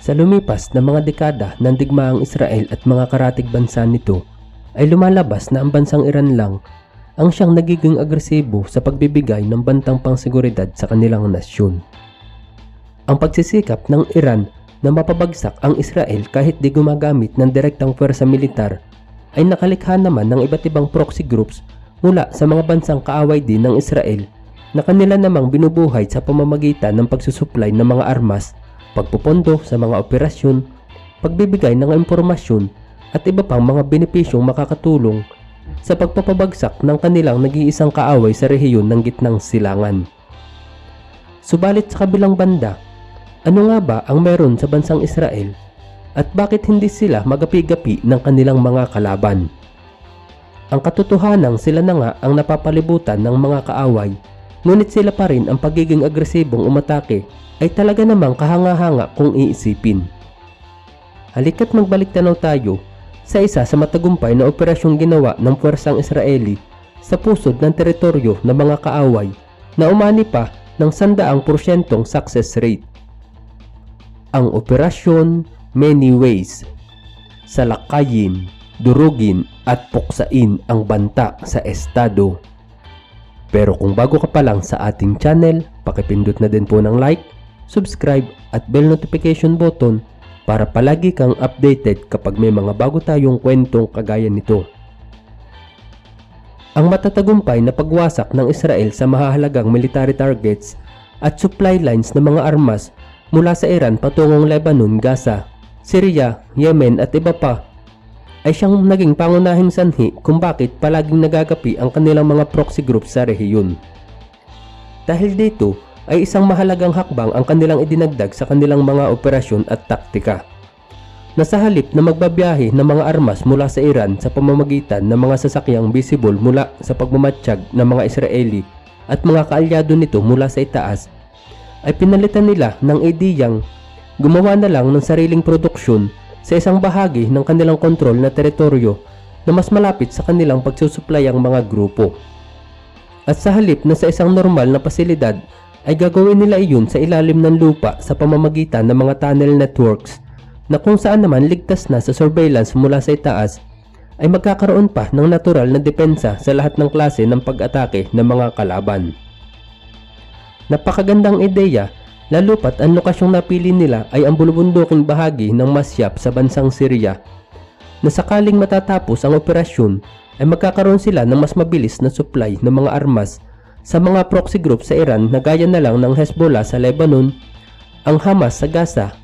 Sa lumipas na mga dekada ng digmaang Israel at mga karatig bansa nito, ay lumalabas na ang bansang Iran lang ang siyang nagiging agresibo sa pagbibigay ng bantang pangseguridad sa kanilang nasyon. Ang pagsisikap ng Iran na mapabagsak ang Israel kahit di gumagamit ng direktang pwersa militar ay nakalikha naman ng iba't ibang proxy groups mula sa mga bansang kaaway din ng Israel na kanila namang binubuhay sa pamamagitan ng pagsusuplay ng mga armas, pagpupondo sa mga operasyon, pagbibigay ng impormasyon at iba pang mga benepisyong makakatulong sa pagpapabagsak ng kanilang nag-iisang kaaway sa rehiyon ng gitnang silangan. Subalit sa kabilang banda, ano nga ba ang meron sa bansang Israel at bakit hindi sila magapi-gapi ng kanilang mga kalaban? Ang katotohanan sila na nga ang napapalibutan ng mga kaaway ngunit sila pa rin ang pagiging agresibong umatake ay talaga namang kahanga-hanga kung iisipin. Halika't magbalik tanaw tayo sa isa sa matagumpay na operasyong ginawa ng puwersang Israeli sa pusod ng teritoryo ng mga kaaway na umani pa ng sandaang porsyentong success rate. Ang operasyon Many Ways Salakayin, durugin at puksain ang banta sa estado. Pero kung bago ka pa lang sa ating channel, pakipindot na din po ng like, subscribe at bell notification button para palagi kang updated kapag may mga bago tayong kwentong kagaya nito. Ang matatagumpay na pagwasak ng Israel sa mahahalagang military targets at supply lines ng mga armas mula sa Iran patungong Lebanon, Gaza, Syria, Yemen at iba pa ay siyang naging pangunahing sanhi kung bakit palaging nagagapi ang kanilang mga proxy groups sa rehiyon. Dahil dito ay isang mahalagang hakbang ang kanilang idinagdag sa kanilang mga operasyon at taktika. Na sa halip na magbabiyahe ng mga armas mula sa Iran sa pamamagitan ng mga sasakyang visible mula sa pagmamatsyag ng mga Israeli at mga kaalyado nito mula sa itaas, ay pinalitan nila ng ideyang gumawa na lang ng sariling produksyon sa isang bahagi ng kanilang kontrol na teritoryo na mas malapit sa kanilang pagsusupply ang mga grupo. At sa halip na sa isang normal na pasilidad ay gagawin nila iyon sa ilalim ng lupa sa pamamagitan ng mga tunnel networks na kung saan naman ligtas na sa surveillance mula sa itaas ay magkakaroon pa ng natural na depensa sa lahat ng klase ng pag-atake ng mga kalaban. Napakagandang ideya lalo pat ang lokasyong napili nila ay ang bulubunduking bahagi ng Masyap sa bansang Syria. Na sakaling matatapos ang operasyon ay magkakaroon sila ng mas mabilis na supply ng mga armas sa mga proxy group sa Iran na gaya na lang ng Hezbollah sa Lebanon, ang Hamas sa Gaza